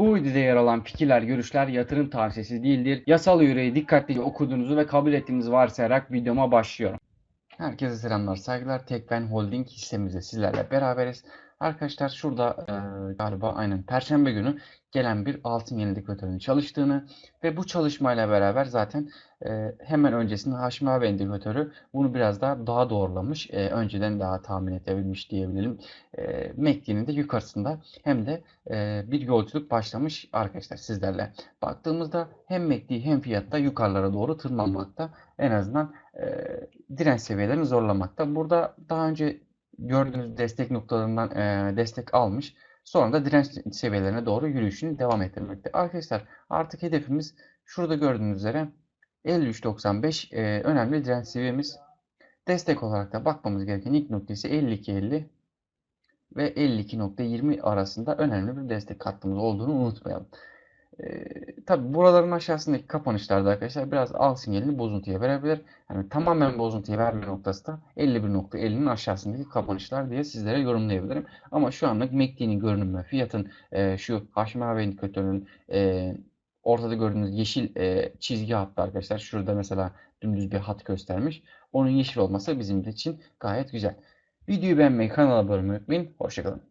Bu videoda yer alan fikirler, görüşler yatırım tavsiyesi değildir. Yasal yüreği dikkatlice okuduğunuzu ve kabul ettiğinizi varsayarak videoma başlıyorum. Herkese selamlar, saygılar. Tekben Holding hissemizde sizlerle beraberiz. Arkadaşlar şurada e, galiba aynen Perşembe günü gelen bir altın indikatörünün çalıştığını ve bu çalışmayla beraber zaten e, hemen öncesinde Haşim abi indikatörü bunu biraz daha daha doğrulamış. E, önceden daha tahmin edebilmiş diyebilirim. E, MACD'nin de yukarısında hem de e, bir yolculuk başlamış arkadaşlar sizlerle. Baktığımızda hem MACD hem fiyatta yukarılara doğru tırmanmakta. En azından e, direnç seviyelerini zorlamakta. Burada daha önce gördüğünüz destek noktalarından e, destek almış. Sonra da direnç seviyelerine doğru yürüyüşünü devam ettirmekte. Arkadaşlar artık hedefimiz şurada gördüğünüz üzere 53.95 e, önemli direnç seviyemiz. Destek olarak da bakmamız gereken ilk noktası 52.50 ve 52.20 arasında önemli bir destek hattımız olduğunu unutmayalım. Ee, tabii buraların aşağısındaki kapanışlarda arkadaşlar biraz al sinyalini bozuntuya verebilir. Yani tamamen bozuntuya verme noktası da 51.50'nin aşağısındaki kapanışlar diye sizlere yorumlayabilirim. Ama şu anlık MACD'nin görünümü, fiyatın e, şu HMAV indikatörünün e, ortada gördüğünüz yeşil e, çizgi hattı arkadaşlar. Şurada mesela dümdüz bir hat göstermiş. Onun yeşil olması bizim için gayet güzel. Videoyu beğenmeyi, kanala abone olmayı unutmayın. Hoşçakalın.